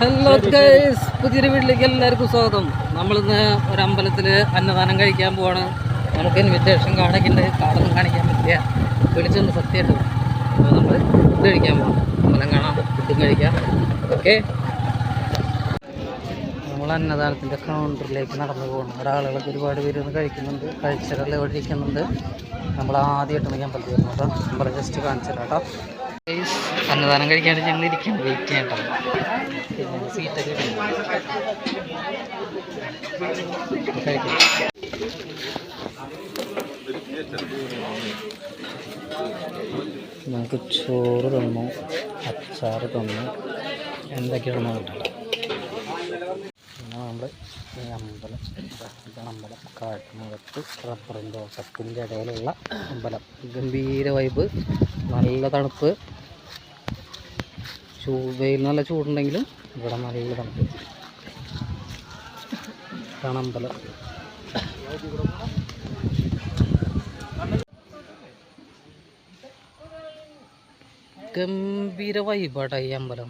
Hello guys പുതിയൊരു വീട്ടിലേക്ക് എല്ലാവർക്കും സ്വാഗതം. നമ്മളിന്ന് ഒരു അമ്പലത്തിൽ അന്നദാനം കഴിക്കാൻ പോവാണ്. നമുക്ക് ഇൻവിറ്റേഷൻ കാണിക്കുന്നുണ്ട് കാർഡൊന്നും കാണിക്കാൻ പറ്റില്ല. വിളിച്ചൊന്ന് സത്യമായിട്ട് അപ്പോൾ നമ്മൾ ഫുഡ് കഴിക്കാൻ പോകണം അമ്പലം കാണാം. ഫുഡും കഴിക്കാം. ഓക്കെ നമ്മൾ അന്നദാനത്തിന്റെ കൗണ്ടറിലേക്ക് നടന്നു പോകണം അവിടെ ഒരുപാട് പേര് ഒന്ന് കഴിക്കുന്നുണ്ട്. കഴിച്ചവരെല്ലാം ഇവിടെ ഇരിക്കുന്നുണ്ട്. നമ്മൾ ആദ്യമായിട്ടാണ് അമ്പലത്തിൽ വരുന്നത്. കേട്ടോ നമ്മൾ ജസ്റ്റ് കാണിച്ചു തരാം കേട്ടോ. Guys, അന്നദാനം കഴിക്കാണ്ട് ഞങ്ങൾ ഇരിക്കണം വെയിറ്റ് ചെയ്യട്ടോ സീറ്റൊക്കെ ഞങ്ങൾക്ക് ചോറ് തന്നു അച്ചാറ് തന്നു എന്തൊക്കെയാണ് പിന്നെ നമ്മൾ ഈ അമ്പലം അമ്പലം. കാട്ടുമുഖത്ത് റബ്ബറിന്റെ ഓട്ടത്തിന്റെ ഇടയിലുള്ള അമ്പലം. ഗംഭീര വൈബ് നല്ല തണുപ്പ്. ചൂ വെയിൽ നല്ല ചൂടുണ്ടെങ്കിലും ഇവിടെ നല്ല തണുപ്പ്. ഗംഭീര വൈബാട്ടാ ഈ അമ്പലം.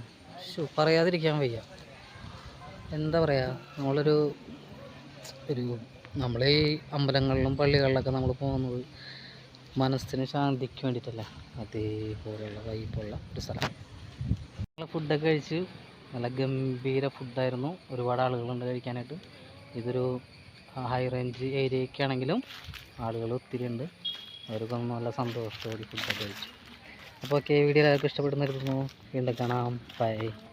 ശു പറയാതിരിക്കാൻ വയ്യ. എന്താ പറയുക നമ്മളൊരു ഒരു നമ്മളെ ഈ അമ്പലങ്ങളിലും പള്ളികളിലൊക്കെ നമ്മൾ പോകുന്നത് മനസ്സിന് ശാന്തിക്ക് വേണ്ടിയിട്ടല്ല അതേപോലെയുള്ള വൈബുള്ള ഒരു സ്ഥലം. ഫുഡൊക്കെ കഴിച്ച് നല്ല ഗംഭീര ഫുഡായിരുന്നു. ഒരുപാട് ആളുകളുണ്ട് കഴിക്കാനായിട്ട്. ഇതൊരു ഹൈ റേഞ്ച് ഏരിയയൊക്കെ ആണെങ്കിലും ആളുകൾ ഒത്തിരി ഉണ്ട്. അവർക്കൊന്നും നല്ല സന്തോഷത്തോടെ ഫുഡൊക്കെ കഴിച്ചു. അപ്പോൾ ഓക്കെ വീഡിയോ എല്ലാവർക്കും ഇഷ്ടപ്പെടുന്നിരുന്നു വീണ്ടും കാണാം. ബൈ.